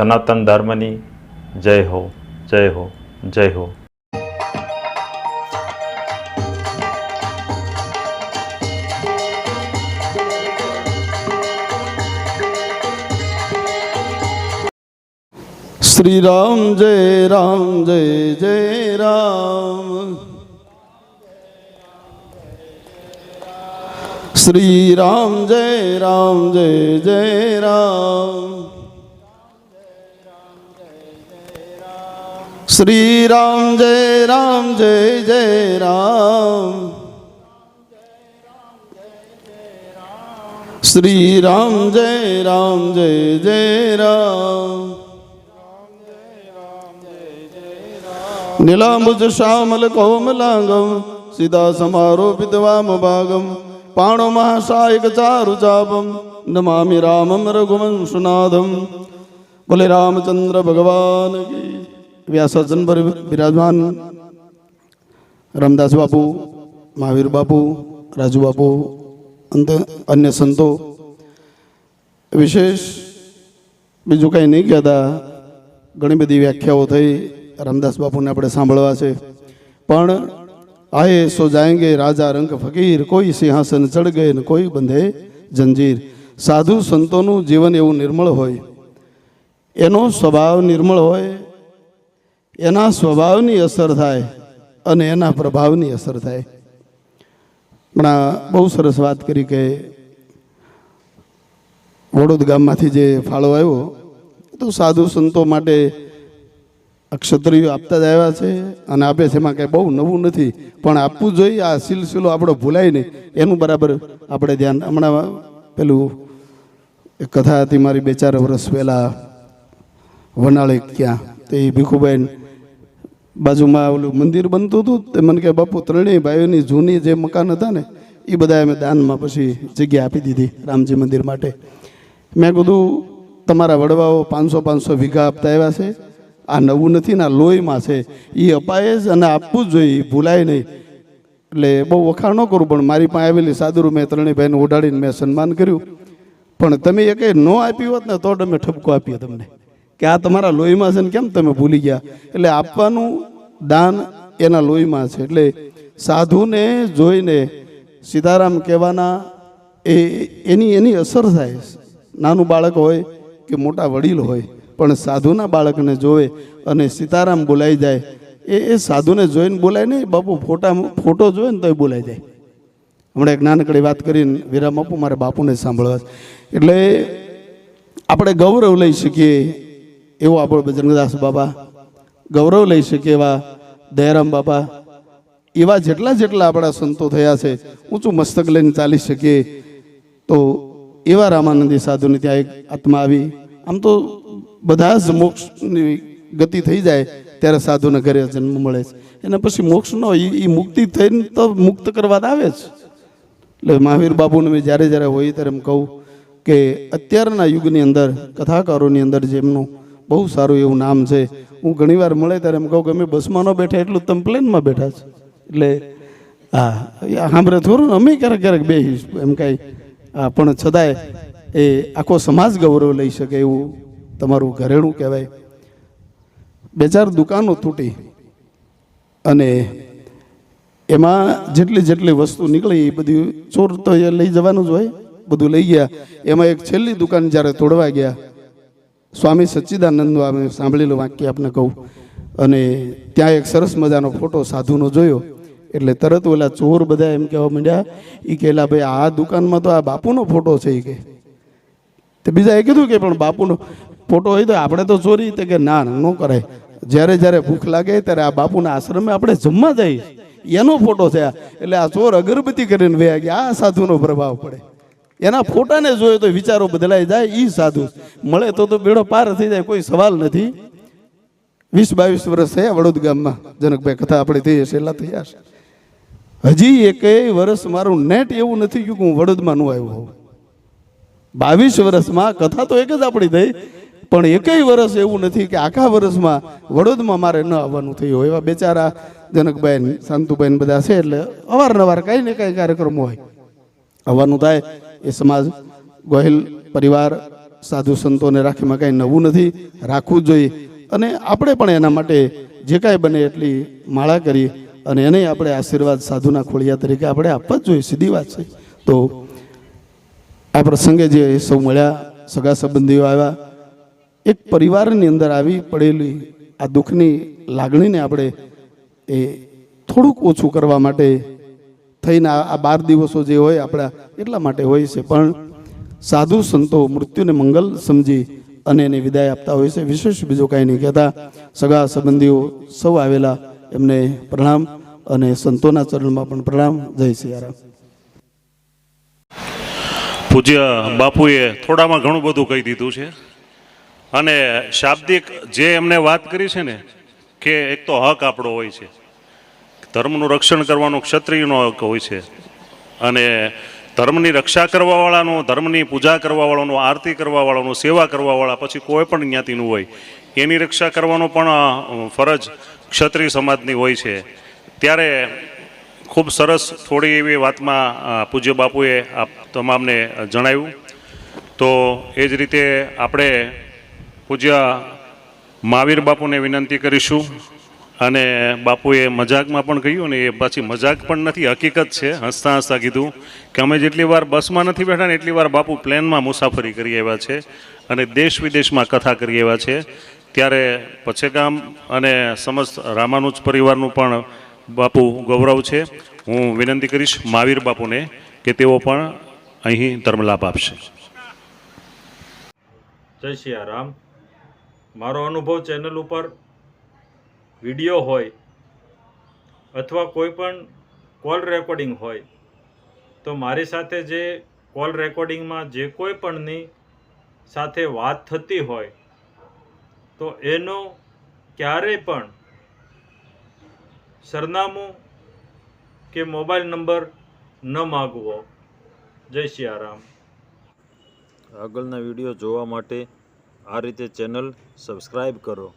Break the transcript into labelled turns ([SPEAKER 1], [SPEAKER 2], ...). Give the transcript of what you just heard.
[SPEAKER 1] સનાતન ધર્મની જય હો જય હો જય હો.
[SPEAKER 2] શ્રી રામ જય રામ, જય જય રામ. શ્રી રામ જય રામ, જય જય રામ. શ્રી રામ જય રામ, જય જય રામ. શ્રી રામ જય રામ, જય જય રામ. નીલાંબુજ શ્યામલ કોમલાંગમ સીતા સમારોપિત વામભાગમ પાણો મહાશાયક ચારુ ચાપમ નમામિ રામમ રઘુવંશનાથમ. બોલે રામચંદ્ર ભગવાન કી વ્યાસાસન પર બિરાજમાન, રામદાસ બાપુ, મહાવીર બાપુ, રાજુ બાપુ અન્ય સંતો. વિશેષ બીજું કંઈ નહીં કહેતા, ઘણી બધી વ્યાખ્યાઓ થઈ, રામદાસ બાપુને આપણે સાંભળવા છે. પણ આયે સો જાયંગે રાજા રંગ ફકીર, કોઈ સિંહાસન ચડ ગયે ને કોઈ બંધે જંજીર. સાધુ સંતોનું જીવન એવું નિર્મળ હોય. એનો સ્વભાવ નિર્મળ હોય એના સ્વભાવની અસર થાય અને એના પ્રભાવની અસર થાય. આ બહુ સરસ વાત કરી કે વડોદ ગામમાંથી જે ફાળો આવ્યો તો સાધુ સંતો માટે આ ક્ષત્રિયો આપતા જ આવ્યા છે અને આપે છે એમાં કંઈ બહુ નવું નથી. પણ આપવું જોઈએ, આ સિલસિલો આપણો ભૂલાય નહીં. એનું બરાબર આપણે ધ્યાન, હમણાં પેલું એક કથા હતી, મારી બે ચાર વર્ષ પહેલાં, વનાળે ક્યાં, તે ભીખુબેન બાજુમાં ઓલું મંદિર બનતું હતું, તે મને કે બાપુ, ત્રણેય ભાઈઓની જૂની જે મકાન હતા ને એ બધા અમે દાનમાં પછી જગ્યા આપી દીધી રામજી મંદિર માટે. મેં કીધું, તમારા વડવાઓ પાંચસો પાંચસો વીઘા આપતા આવ્યા છે. આ નવું નથી ને, આ લોહીમાં છે. એ અપાય જ અને આપવું જ જોઈએ ભૂલાય નહીં. એટલે બહુ વખાણ ન કરું, પણ મારી પાસે આવેલી સાદુરું મેં ત્રણેય ભાઈને ઓઢાડીને મેં સન્માન કર્યું. પણ તમે એકે ન આપ્યું હોત ને, તો અમે ઠપકો આપીએ તમને. કે આ તમારા લોહીમાં છે ને કેમ તમે ભૂલી ગયા? એટલે આપવાનું દાન એના લોહીમાં છે. એટલે સાધુને જોઈને સીતારામ કહેવાના એ એની એની અસર થાય. નાનું બાળક હોય કે મોટા વડીલ હોય, પણ સાધુના બાળકને જોવે અને સીતારામ બોલાઈ જાય, એ એ સાધુને જોઈને બોલાય નહીં, બાપુ ફોટા ફોટો જોવે ને તોય બોલાઈ જાય. હમણાં એક નાનકડી વાત કરીને વિરામ આપું, મારે બાપુને સાંભળવા. એટલે આપણે ગૌરવ લઈ શકીએ. એવો આપણો બજરંગદાસ બાબા ગૌરવ લઈ શકીએ એવા દયારામ બાબા. એવા જેટલા જેટલા આપણા સંતો થયા છે, ઊંચું મસ્તક લઈને ચાલી શકીએ તો એવા રામાનંદી સાધુને ત્યાં એક આત્મા આવી. આમ તો બધા જ મોક્ષની ગતિ થઈ જાય ત્યારે સાધુના ઘરે જન્મ મળે છે. એના પછી મોક્ષ ન એ મુક્તિ થઈને તો મુક્ત કરવા આવે જ. એટલે મહાવીર બાબુને મેં જ્યારે જ્યારે હોય ત્યારે એમ કહું કે અત્યારના યુગની અંદર, કથાકારોની અંદર જેમનું બહુ સારું એવું નામ છે. હું ઘણીવાર મળે ત્યારે એમ કહું કે અમે બસમાં ન બેઠા, એટલું તમે પ્લેનમાં બેઠા છો. એટલે, હા સાંભળે થોડું અમે ક્યારેક ક્યારેક બે એમ કાંઈ, હા, પણ છતાંય એ આખો સમાજ ગૌરવ લઈ શકે એવું તમારું ઘરેણું કહેવાય. બે ચાર દુકાનો તૂટી અને એમાં જેટલી જેટલી વસ્તુ નીકળી એ બધી ચોર તો એ લઈ જવાનું જ હોય. બધું લઈ ગયા. એમાં એક છેલ્લી દુકાન જ્યારે તોડવા ગયા સ્વામી સચ્ચિદાનંદ અમે સાંભળેલું વાક્ય આપને કહું. અને ત્યાં એક સરસ મજાનો ફોટો સાધુનો જોયો. એટલે તરત ઓલા ચોર બધા એમ કહેવા માંડ્યા એ કહેલા, ભાઈ, આ દુકાનમાં તો આ બાપુનો ફોટો છે. એ કે, તે બીજા એ કીધું કે, પણ બાપુનો ફોટો હોય તો આપણે તો ચોરી. તે કે, ના, ન કરાય. જ્યારે જ્યારે ભૂખ લાગે ત્યારે આ બાપુના આશ્રમે આપણે જમવા જઈએ એનો ફોટો છે એટલે આ ચોર અગરબત્તી કરીને વયા ગયા. આ સાધુનો પ્રભાવ પડે. એના ફોટાને જોયો તો વિચારો બદલાઈ જાય એ સાધુ. મળે તો તો બેડો પાર થઈ જાય કોઈ સવાલ નથી. વીસ બાવીસ વર્ષ થયા વડોદ ગામમાં. જનકભાઈ કથા આપણે થઈ હશે એટલા થયા છે હજી એકેય વર્ષ મારું નેટ એવું નથી કે હું વડોદમાં ન આવ્યો હોઉં. બાવીસ વર્ષમાં કથા તો એક જ આપણી થઈ પણ એકેય વર્ષ એવું નથી કે આખા વર્ષમાં વડોદમાં મારે ન આવવાનું થયું હોય. એવા બેચારા જનકભાઈ ને શાંતુભાઈ બધા છે એટલે અવારનવાર કાંઈ ને કાંઈ કાર્યક્રમો હોય. આવવાનું થાય. એ સમાજ, ગોહિલ પરિવાર, સાધુ સંતોને રાખીમાં કાંઈ નવું નથી, રાખવું જ જોઈએ. અને આપણે પણ એના માટે જે કાંઈ બને એટલી માળા કરી અને એને આપણે આશીર્વાદ સાધુના ખોળિયા તરીકે આપણે આપવા જ જોઈએ, સીધી વાત છે. તો આ પ્રસંગે જે સૌ મળ્યા, સગા સંબંધીઓ આવ્યા, એક પરિવારની અંદર આવી પડેલી આ દુઃખની લાગણીને આપણે એ થોડુંક ઓછું કરવા માટે થઈને આ બાર દિવસો જે હોય આપણા એટલા માટે હોય છે. પણ સાધુ સંતો મૃત્યુને મંગલ સમજી અને એને વિદાય આપતા હોય છે. વિશેષ બીજો કાંઈ નહીં કહેતા. સગા સંબંધીઓ સૌ આવેલા એમને પ્રણામ અને સંતોના ચરણમાં પણ પ્રણામ. જય સિયારામ
[SPEAKER 3] પૂજ્ય બાપુએ થોડામાં ઘણું બધું કહી દીધું છે. અને શાબ્દિક જે એમને વાત કરી છે ને, કે એક તો હક આપણો હોય છે. ધર્મનું રક્ષણ કરવાનો ક્ષત્રિયનો હક હોય છે. અને ધર્મની રક્ષા કરવાવાળાનું, ધર્મની પૂજા કરવાવાળાનો, આરતી કરવાવાળાનો, સેવા કરવાવાળા પછી કોઈ પણ જ્ઞાતિનું હોય. એની રક્ષા કરવાનો પણ ફરજ ક્ષત્રિય સમાજની હોય છે. ત્યારે ખૂબ સરસ થોડી એવી વાતમાં પૂજ્ય બાપુએ આપ તમામને જણાવ્યું. તો એ જ રીતે આપણે પૂજ્ય મહાવીર બાપુને વિનંતી કરીશું. અને બાપુએ મજાકમાં પણ કહ્યું ને, એ પાછી મજાક પણ નથી, હકીકત છે. હસતા હસતા કીધું કે અમે જેટલી વાર બસમાં નથી બેઠા ને, એટલી વાર બાપુ પ્લેનમાં મુસાફરી કરી આવ્યા છે અને દેશ વિદેશમાં કથા કરી આવ્યા છે. ત્યારે પછેગામ અને સમસ્ત રામાનુજ પરિવારનું પણ બાપુ ગૌરવ છે. હું વિનંતી કરીશ મહાવીર બાપુને કે તેઓ પણ અહીં ધર્મલાભ આપશે.
[SPEAKER 1] જય સિયારામ મારો અનુભવ ચેનલ ઉપર વીડિયો હોય અથવા કોઈ પણ કોલ રેકોર્ડિંગ હોય, તો મારી સાથે જે કોલ રેકોર્ડિંગમાં જે કોઈ પણની સાથે વાત થતી હોય, તો એનો ક્યારેય પણ સરનામું કે મોબાઈલ નંબર ન માગવો. જય સિયારામ.
[SPEAKER 4] આગળના વીડિયો જોવા માટે આ રીતે ચેનલ સબસ્ક્રાઈબ કરો.